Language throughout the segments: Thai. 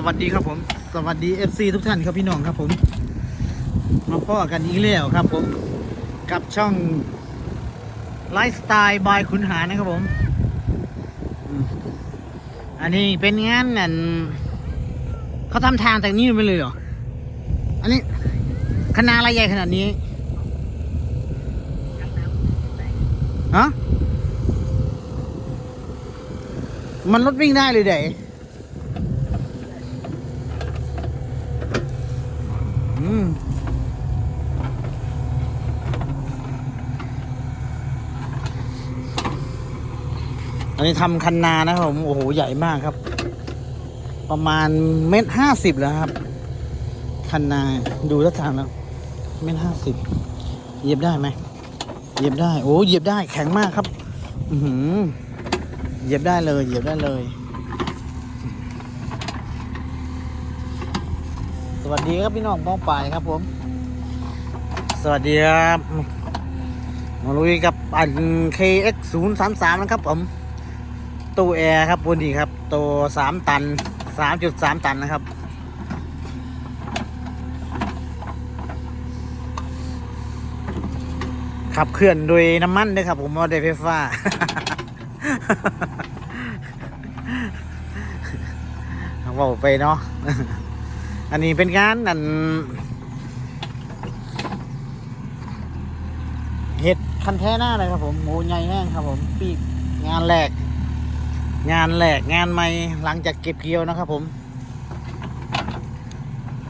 สวัสดีครับผม สวัสดี FC ทุกท่านครับพี่น้องครับผม มาพ่อกันอีกแล้วครับผม กับช่องไลฟ์สไตล์บายขุนหานะครับผม อันนี้เป็นงานนั่นเขาทำทางจากนี้ไปเลยเหรอ อันนี้คณะอะไรใหญ่ขนาดนี้ฮะมันรถวิ่งได้เลยเด๋ อันนี้ทำคันนานะครับผม โอ้โห ใหญ่มากครับ ประมาณเมตรห้าสิบแล้วครับ คันนา ดูท่าทางแล้ว เมตรห้าสิบเหยียบได้ไหมเหยียบได้ โอ้เหยียบได้แข็งมากครับ อืเหยียบได้เลยเหยียบได้เลย วัสดีครับพี่น้องป้องปายครับผม สวัสดีครับมาลุยกับอัน KX 0 3 3นะครับผมตู้แอร์ครับวันนี้ครับ ตัวสามตันสามจุดสามตันนะครับ ขับเคลื่อนโดยน้ำมันด้วยครับ ผมว่าได้ไฟฟ้าเว่าไปเนาะ อันนี้เป็นงานอันเห็ดคันแท้หน้าเลยครับผมหมูใหญ่แห้งครับผมปีกงานแรกงานแรกงานใหม่หลังจากเก็บเกี่ยวนะครับผม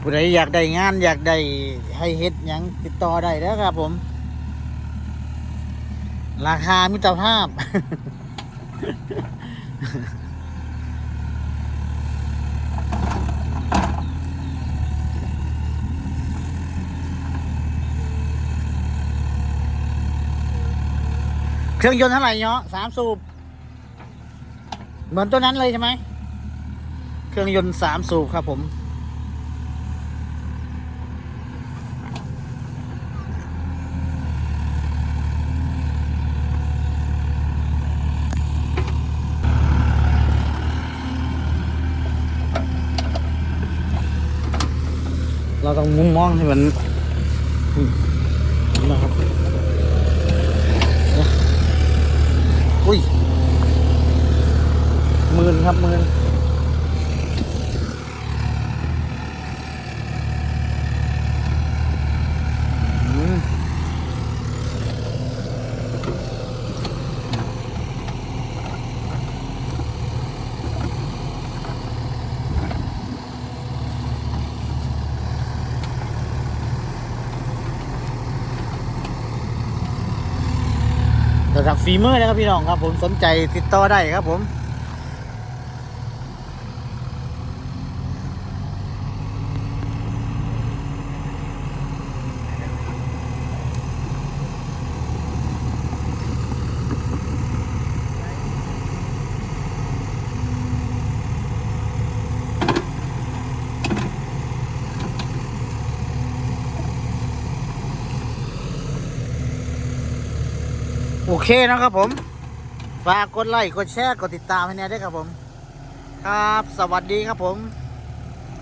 ผู้ใดอยากได้งานอยากได้ให้เฮ็ดยังติดต่อได้แล้วครับผม ราคามิตรภาพ เครื่องยนต์เท่าไหร่เนาะสามสูบ เหมือนตัวนั้นเลยใช่ไหม เครื่องยนต์สามสูบครับผม เราต้องมุมมองให้มันอืมนะครับ อุ้ยห มื่นครับหมื่นอืมระดับฝีมือนะครับพี่น้องครับผมสนใจติดต่อได้ครับผม โอเคนะครับผม ฝากกดไลค์ กดแชร์ กดติดตามให้แน่ด้วยครับผม ครับ สวัสดีครับผม